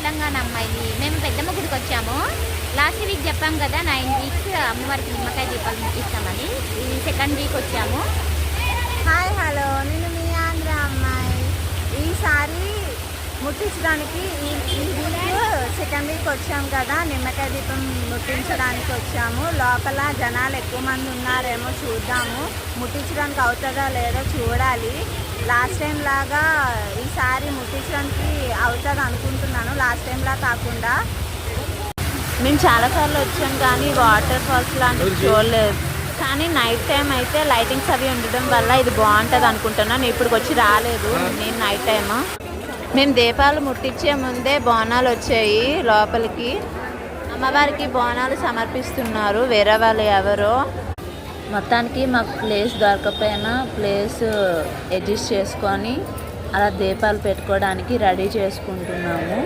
తెలంగాణ అమ్మాయి మేము పెద్దమ్మ గుడికి వచ్చాము. లాస్ట్ వీక్ చెప్పాం కదా నైన్ వీక్స్ అమ్మవారికి నిమ్మకాయ దీపాలు ముట్టిస్తామని. ఈ సెకండ్ వీక్ వచ్చాము. Hi hello. నేను మీ ఆంధ్ర అమ్మాయి. ఈసారి ముట్టించడానికి ఈ ఈ వీక్ సెకండ్ వీక్ వచ్చాం కదా నిమ్మకాయ దీపం ముట్టించడానికి వచ్చాము. లోపల జనాలు ఎక్కువ మంది ఉన్నారేమో చూద్దాము. ముట్టించడానికి అవుతుందా లేదో చూడాలి. లాస్ట్ టైం లాగా ఈసారి ముట్టించడానికి అవుతుంది అనుకుంటున్నాను. లాస్ట్ టైంలా కాకుండా. మేము చాలాసార్లు వచ్చాం కానీ వాటర్ ఫాల్స్ లాంటివి చూడలేదు. కానీ నైట్ టైం అయితే లైటింగ్స్ అవి ఉండడం వల్ల ఇది బాగుంటుంది అనుకుంటున్నాను ఇప్పుడు వచ్చి రాలేదు. నేను నైట్ టైమ్ మేము దీపాలు ముట్టించే ముందే బోనాలు వచ్చాయి లోపలికి. అమ్మవారికి బోనాలు సమర్పిస్తున్నారు. వేరే వాళ్ళు ఎవరో. మొత్తానికి మాకు ప్లేస్ దొరకపోయినా ప్లేస్ అడ్జస్ట్ చేసుకొని అలా దీపాలు పెట్టుకోవడానికి రెడీ చేసుకుంటున్నాము.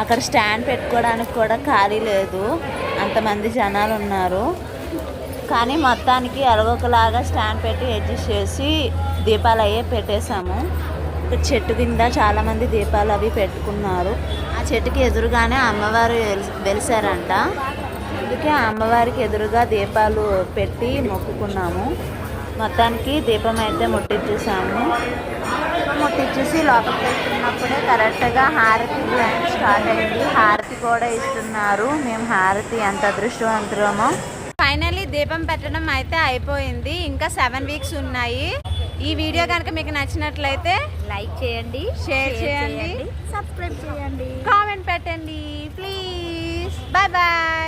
అక్కడ స్టాండ్ పెట్టుకోవడానికి కూడా ఖాళీ లేదు. అంతమంది జనాలు ఉన్నారు. కానీ మొత్తానికి అలగొకలాగా స్టాండ్ పెట్టి అడ్జస్ట్ చేసి దీపాలు అయ్యే పెట్టేశాము. చెట్టు కింద చాలామంది దీపాలు అవి పెట్టుకున్నారు. ఆ చెట్టుకి ఎదురుగానే అమ్మవారు వెలిసారంట. అందుకే అమ్మవారికి ఎదురుగా దీపాలు పెట్టి మొక్కుకున్నాము. మొత్తానికి దీపం అయితే ముట్టించేసాము ముట్టించేసి లోపలికి వెళ్తున్నప్పుడే కరెక్ట్గా హారతి స్టార్ట్ అయింది. హారతి కూడా ఇస్తున్నారు. మేము హారతి ఎంత అదృష్టవంతులమో ఫైనల్లీ దీపం పెట్టడం అయితే అయిపోయింది. ఇంకా సెవెన్ వీక్స్ ఉన్నాయి. ఈ వీడియో కనుక మీకు నచ్చినట్లయితే లైక్ చేయండి షేర్ చేయండి. సబ్స్క్రైబ్ చేయండి. కామెంట్ పెట్టండి ప్లీజ్ బాయ్ బాయ్